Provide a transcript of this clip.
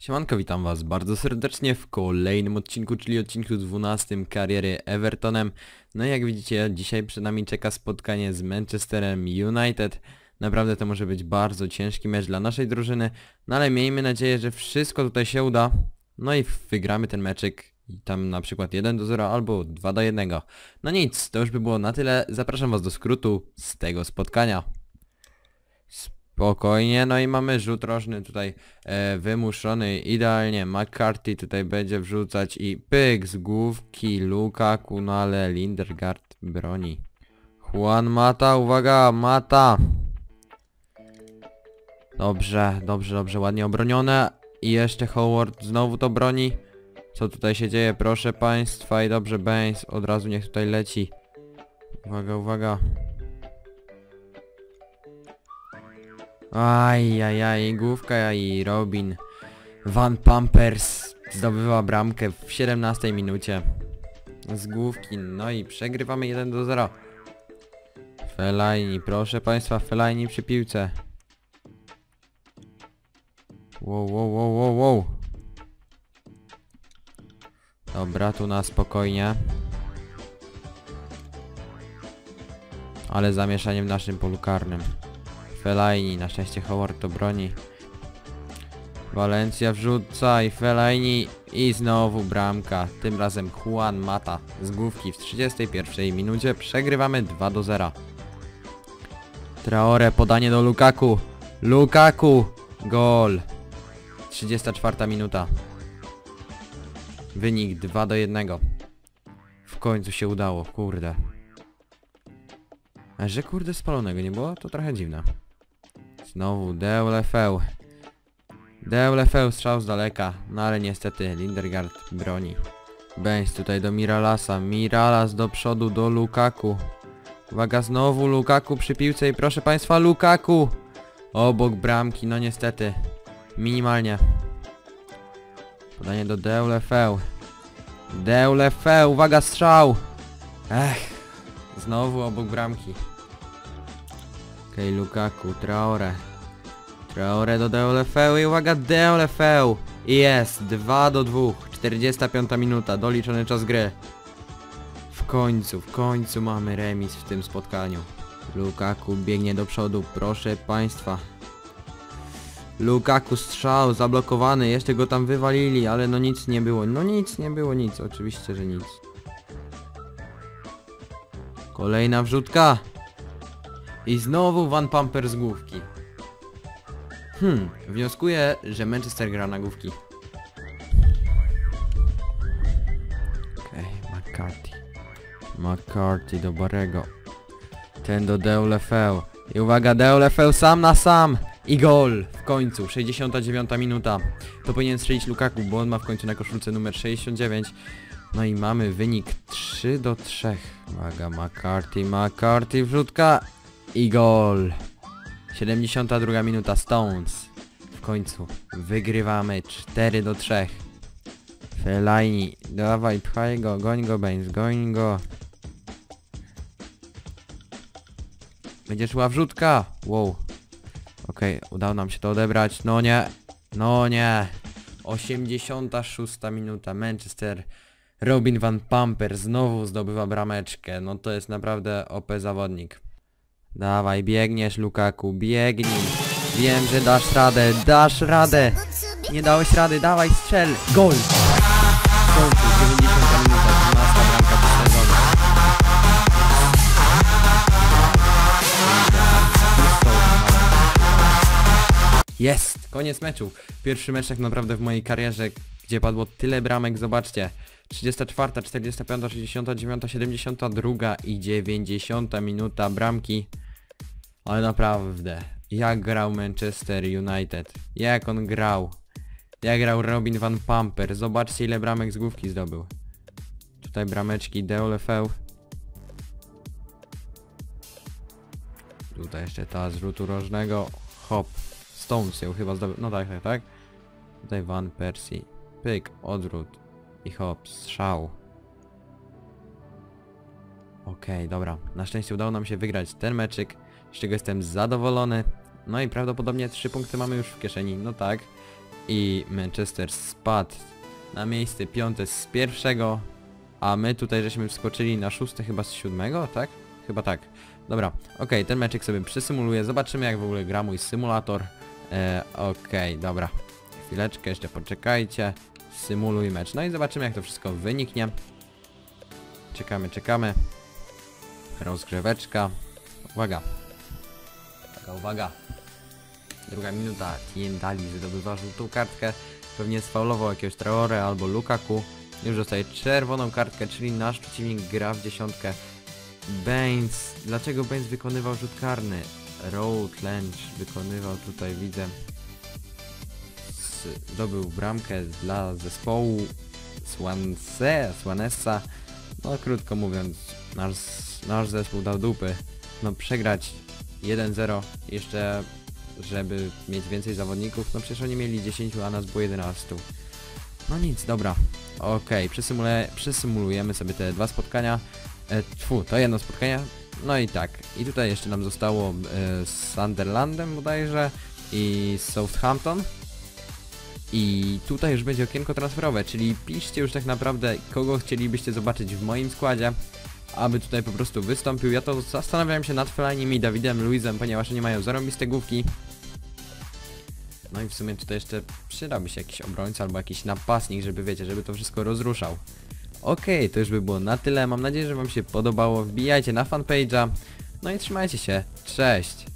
Siemanko, witam was bardzo serdecznie w kolejnym odcinku, czyli odcinku 12 kariery Evertonem. No i jak widzicie, dzisiaj przed nami czeka spotkanie z Manchesterem United. Naprawdę to może być bardzo ciężki mecz dla naszej drużyny, no ale miejmy nadzieję, że wszystko tutaj się uda. No i wygramy ten meczyk i tam na przykład 1 do 0 albo 2 do 1. No nic, to już by było na tyle. Zapraszam was do skrótu z tego spotkania. Spokojnie, no i mamy rzut rożny tutaj e, wymuszony idealnie. McCarthy tutaj będzie wrzucać i pyk z główki Lukaku, no ale Lindergaard broni. Juan Mata, uwaga, Mata! Dobrze, dobrze, dobrze, ładnie obronione. I jeszcze Howard znowu to broni. Co tutaj się dzieje, proszę państwa i dobrze Baines od razu niech tutaj leci. Uwaga, uwaga. Ajajaj, główka i Robin. Van Pampers zdobywa bramkę w 17 minucie. Z główki, no i przegrywamy 1 do 0. Felajni, proszę państwa, Felajni przy piłce. Wow, wow, wow, wow, wow. Dobra, tu na spokojnie. Ale zamieszanie w naszym polu karnym. Felajni, na szczęście Howard to broni. Walencja wrzuca i Felajni i znowu bramka. Tym razem Juan Mata z główki w 31 minucie. Przegrywamy 2 do 0. Traore podanie do Lukaku. Lukaku! Gol. 34 minuta. Wynik 2 do 1. W końcu się udało, kurde. A że kurde spalonego nie było, to trochę dziwne. Znowu Deulefeu. Deulefeu strzał z daleka, no ale niestety Lindergaard broni. Benz tutaj do Miralasa, Miralas do przodu do Lukaku. Uwaga, znowu Lukaku przy piłce i proszę państwa Lukaku! Obok bramki, no niestety. Minimalnie. Podanie do Deulefeu. Deulefeu, uwaga strzał! Ech, znowu obok bramki. Okej, Lukaku, Traore. Traore do Deulefeu i uwaga, Deulefeu! I Jest, 2 do 2, 45 minuta, doliczony czas gry. W końcu, w końcu mamy remis w tym spotkaniu. Lukaku biegnie do przodu, proszę państwa. Lukaku strzał, zablokowany, jeszcze go tam wywalili, ale no nic nie było, no nic nie było, nic, oczywiście, że nic. Kolejna wrzutka. I znowu Van Pamper z główki. Hmm, wnioskuję, że Manchester gra na główki. Okej, okay, McCarthy. McCarthy do Barego. Ten do Deulefeu. I uwaga, Deulefeu sam na sam! I gol! W końcu, 69 minuta. To powinien strzelić Lukaku, bo on ma w końcu na koszulce numer 69. No i mamy wynik 3 do 3. Uwaga, McCarthy, McCarthy, wrzutka i gol. 72 minuta, Stones. W końcu, wygrywamy 4 do 3. Fellaini, dawaj, pchaj go, goń go, Baines, goń go. Będzie szła wrzutka. Wow. Okej, okay, udało nam się to odebrać. No nie. No nie. 86 minuta. Manchester. Robin Van Pamper znowu zdobywa brameczkę. No to jest naprawdę OP zawodnik. Dawaj, biegniesz Lukaku, biegnij. Wiem, że dasz radę, dasz radę. Nie dałeś rady, dawaj strzel. Gol. W końcu, 90 minuta, 12 bramka w sezonie. Jest! Koniec meczu. Pierwszy mecz tak naprawdę w mojej karierze, gdzie padło tyle bramek, zobaczcie. 34, 45, 69, 72 i 90 minuta bramki. Ale naprawdę, jak grał Manchester United. Jak on grał. Jak grał Robin Van Pamper. Zobaczcie ile bramek z główki zdobył. Tutaj brameczki Deulefeu. Tutaj jeszcze ta z rzutu rożnego. Hop. Stones ją chyba zdobył. No tak, tak, tak. Tutaj Van Persie. Pyk, odwrót. I hop, strzał. Okej, okay, dobra. Na szczęście udało nam się wygrać ten meczyk, z czego jestem zadowolony. No i prawdopodobnie 3 punkty mamy już w kieszeni, no tak. i Manchester spadł na miejsce piąte z pierwszego, a my tutaj żeśmy wskoczyli na szóste chyba z siódmego, tak? Chyba tak. Dobra, okej, ten meczek sobie przysymuluję, zobaczymy jak w ogóle gra mój symulator. E, okej, dobra. Chwileczkę, jeszcze poczekajcie. Symuluj mecz. No i zobaczymy jak to wszystko wyniknie. Czekamy, czekamy. Rozgrzeweczka. Uwaga. Uwaga, uwaga. Druga minuta. Tiendali zdobywa żółtą kartkę. Pewnie sfaulował jakiegoś Traore albo Lukaku. Już dostaje czerwoną kartkę, czyli nasz przeciwnik gra w dziesiątkę. Baines. Dlaczego Baines wykonywał rzut karny? Road Lynch wykonywał tutaj, widzę. Zdobył bramkę dla zespołu Swansea, Swanessa. No krótko mówiąc, nasz, nasz zespół dał dupy. No przegrać 1-0 jeszcze żeby mieć więcej zawodników, no przecież oni mieli 10, a nas było 11. No nic, dobra. Okej, przysymule, przysymulujemy sobie te dwa spotkania. E, tfu, to jedno spotkanie. No i tak. I tutaj jeszcze nam zostało e, z Sunderlandem bodajże i z Southampton. I tutaj już będzie okienko transferowe, czyli piszcie już tak naprawdę kogo chcielibyście zobaczyć w moim składzie, aby tutaj po prostu wystąpił. Ja to zastanawiałem się nad Fellanim i Dawidem Luizem, ponieważ oni mają zarąbiste główki. No i w sumie tutaj jeszcze przydałby się jakiś obrońca albo jakiś napastnik, żeby wiecie, żeby to wszystko rozruszał. Okej, to już by było na tyle. Mam nadzieję, że wam się podobało. Wbijajcie na fanpage'a. No i trzymajcie się. Cześć!